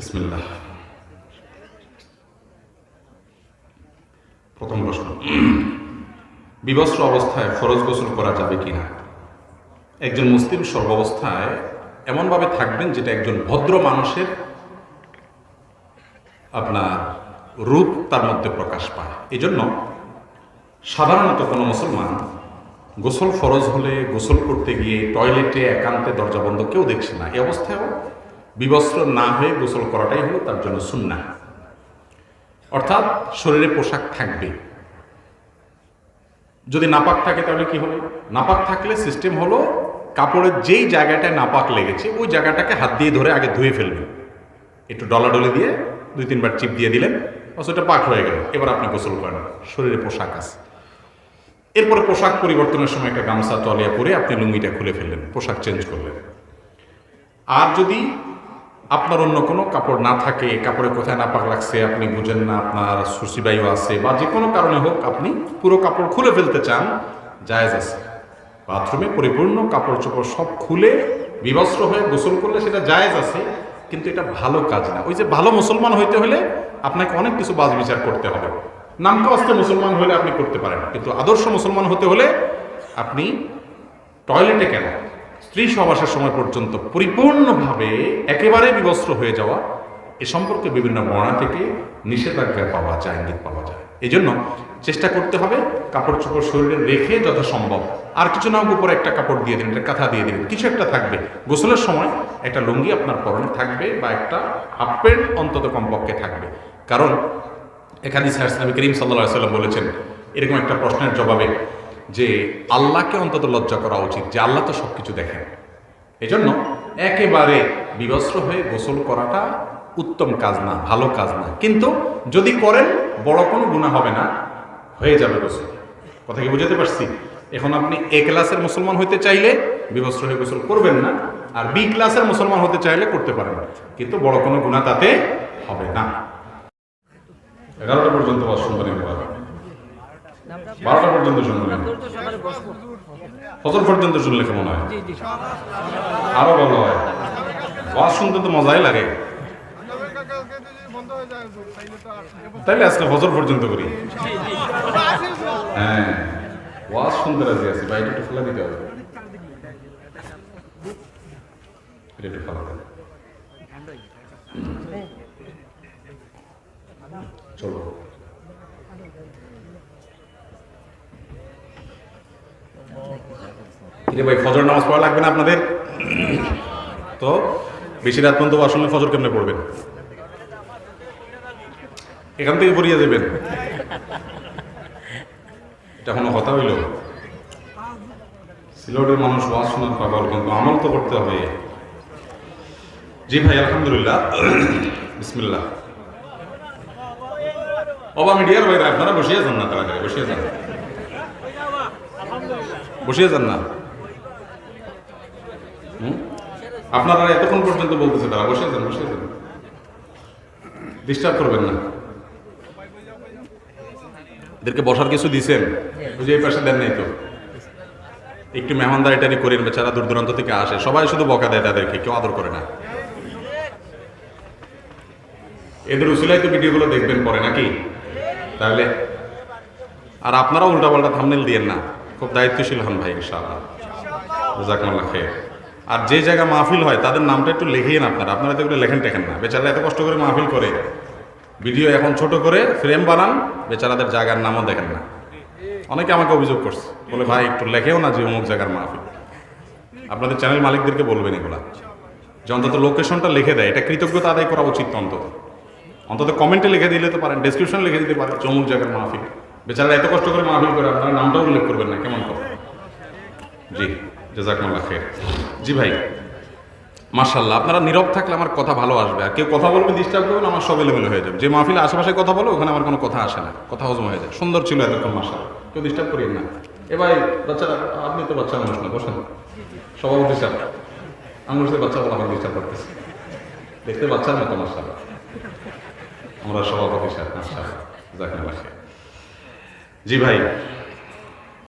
বিসমিল্লাহ প্রথম প্রশ্ন। বিবস্ত্র অবস্থায় ফরজ গোসল করা যাবে কিনা? একজন মুসলিম সর্বাবস্থায় এমনভাবে থাকবেন যেটা একজন ভদ্র মানুষের আপনার রূপ তার মধ্যে প্রকাশ পায়। এই জন্য সাধারণত কোনো মুসলমান গোসল ফরজ হলে গোসল করতে গিয়ে টয়লেটে, একান্তে দরজা বন্ধ কেউ দেখছে না। এই অবস্থায়ও বিবস্ত্র না হয়ে গোসল করাটাই হলো তার জন্য সুন্না অর্থাৎ শরীরে পোশাক থাকবে। যদি নাপাক থাকে তাহলে কি হবে? নাপাক থাকলে সিস্টেম হলো কাপড়ের যেই জায়গাটায় নাপাক লেগেছে, ওই জায়গাটাকে হাত দিয়ে ধরে আগে ধুয়ে ফেলবেন। একটু ডলাডলি দিয়ে দুই তিনবার চিপ দিয়ে দিলেন অথচ ওটা পাক হয়ে গেল। এবার আপনি গোসল করেন। শরীরে পোশাক আছে। এরপরে পোশাক পরিবর্তনের সময় একটা গামছা তলিয়া পরে আপনি লুঙ্গিটা খুলে ফেললেন, পোশাক চেঞ্জ করলেন। আর যদি আপনার অন্য কোনো কাপড় না থাকে কাপড়ে কোথায় না পাক লাগছে, আপনি বুঝেন না, আপনার সুসিবায়ু আছে, বা যে কোনো কারণে হোক আপনি পুরো কাপড় খুলে ফেলতে চান, জায়েজ আছে। বাথরুমে পরিপূর্ণ কাপড় চোপড় সব খুলে, বিবস্ত্র হয়ে গোসল করলে সেটা জায়েজ আছে, কিন্তু এটা ভালো কাজ না। ওই যে ভালো মুসলমান হইতে হলে আপনাকে অনেক কিছু বাজ বিচার করতে হবে। নামকা অস্তে মুসলমান হলে আপনি করতে পারেন কিন্তু আদর্শ মুসলমান হতে হলে আপনি টয়লেটে কেন? স্ত্রী সহবাসের সময় পর্যন্ত পরিপূর্ণভাবে একেবারে বিবস্ত্র হয়ে যাওয়া, এ সম্পর্কে বিভিন্ন বর্ণা থেকে নিষেধাজ্ঞা পাওয়া যায়, ইঙ্গিত পাওয়া যায়। এই জন্য চেষ্টা করতে হবে কাপড় চোপড় শরীরে রেখে যথাসম্ভব, আর কিছু না উপরে একটা কাপড় দিয়ে দিন, একটা কাঁথা দিয়ে দিন, কিছু একটা থাকবে। গোসলের সময় একটা লুঙ্গি আপনার পরনে থাকবে বা একটা হাফ প্যান্ট অন্তত কমপক্ষে থাকবে। কারণ এখানে ইসলামী করিম সাল্লাহ সাল্লাম বলেছেন, এরকম একটা প্রশ্নের জবাবে যে আল্লাহকে অন্তত লজ্জা করা উচিত, যে আল্লাহ তো সব কিছু দেখেন। এজন্য একেবারে বিবস্ত্র হয়ে গোসল করাটা উত্তম কাজ না, ভালো কাজ না। কিন্তু যদি করেন, বড় কোনো গুণা হবে না, হয়ে যাবে গোসল। কথা কি বুঝাতে পারছি? এখন আপনি এ ক্লাসের মুসলমান হতে চাইলে বিবস্ত্র হয়ে গোসল করবেন না, আর বি ক্লাসের মুসলমান হতে চাইলে করতে পারেন কিন্তু বড় কোনো গুণা তাতে হবে না। এগারোটা পর্যন্ত এবার বারোটা পর্যন্ত শুনবেন ফজর পর্যন্ত শুনলে কেমন হয়? আরও ভালো হয়। ওয়াজ শুনতে তো মজাই লাগে। তাইলে আজকে ফজর পর্যন্ত করি। হ্যাঁ ওয়াজ শুনতে রাজি আছি। বা একটু ফেলা দিতে হবে। একটু ফেলা দেন। চলো। কিরে ভাই ফজর নামাজ পড়া লাগবে না আপনাদের? তো বেশি রাত পর্যন্ত আসলে ফজর কেমনে পড়বেন? এখান থেকে পড়িয়ে দেবেন এটা কোনো কথা হইল? সিলেটের মানুষ ওয়াজ শোনার পাগল, কিন্তু আমল তো করতে হবে। জি ভাই, আলহামদুলিল্লাহ। বিসমিল্লাহ। অবা মিডিয়ার ভাইরা, আপনারা বসিয়ে যান না তাড়াতাড়ি, বসিয়ে যান। বসিয়ে যান না? আপনারা এতক্ষণ পর্যন্ত বলতেছে তারা, বসে যান বসে যান ডিস্টার্ব করবেন না। এদেরকে বসার কিছু দিছেন যে এই পাশে দেন নাই তো। একটু মেহমানদারিটারি করেন, বেচারা দূর দূরান্ত থেকে আসে। সবাই শুধু বকা দেয় তাদেরকে, কেউ আদর করে না। এদের উসিলাই তো ভিডিওগুলো দেখবেন পরে নাকি? তাহলে, আর আপনারাও উল্টাপাল্টা থামনেল দিয়েন না। খুব দায়িত্বশীল হন ভাই, ইনশাআল্লাহ। জাকমাল্লা খেয়ে আর যে জায়গা মাহফিল হয়, তাদের নামটা একটু লিখিয়েন আপনারা। আপনারা তো এগুলো লেখেন টেখেন না। বেচারা এত কষ্ট করে মাহফিল করে। ভিডিও এখন ছোট করে ফ্রেম বানান, বেচারাদের জায়গার নামও দেখেন না। অনেকে আমাকে অভিযোগ করছে। বলে, ভাই, একটু লেখেও না যে অমুক জায়গার মাহফিল। আপনাদের চ্যানেল মালিকদেরকে বলবেন এগুলা। যে অন্তত লোকেশনটা লিখে দেয়। এটা কৃতজ্ঞতা আদায় করা উচিত অন্তত। অন্তত কমেন্টে লিখে দিলে তো পারেন ডেসক্রিপশন লিখে দিতে পারেন চমুক জায়গার মাহফিল। বেচারা এত কষ্ট করে মাহফিল করে, আপনারা নামটাও উল্লেখ করবেন না। কেমন কথা? জি। জাজাকমাল্লা খের জি ভাই মার্শাল্লাহ আপনারা নীরব থাকলে আমার কথা ভালো আসবে। আর কেউ কথা বলবে ডিস্টার্ব করবেন আমার সব এলোমেলো হয়ে যাবে। যে মাহফিলে আশেপাশে কথা বলো, ওখানে আমার কোনো কথা আসে না। কথা হজম হয়ে যায়। সুন্দর ছিল এতক্ষণ মার্শাল কেউ ডিস্টার্ব করিয়েন না। এ ভাই, বাচ্চারা, আপনি তো বাচ্চা মানুষ না, বসেন। সভাপতি স্যার আমি বলছি বাচ্চা বলা আমার ডিস্টার্ব করতেছে। দেখতে বাচ্চার মতো মার্শাল আমরা সভাপতি স্যার মার্শাল জি ভাই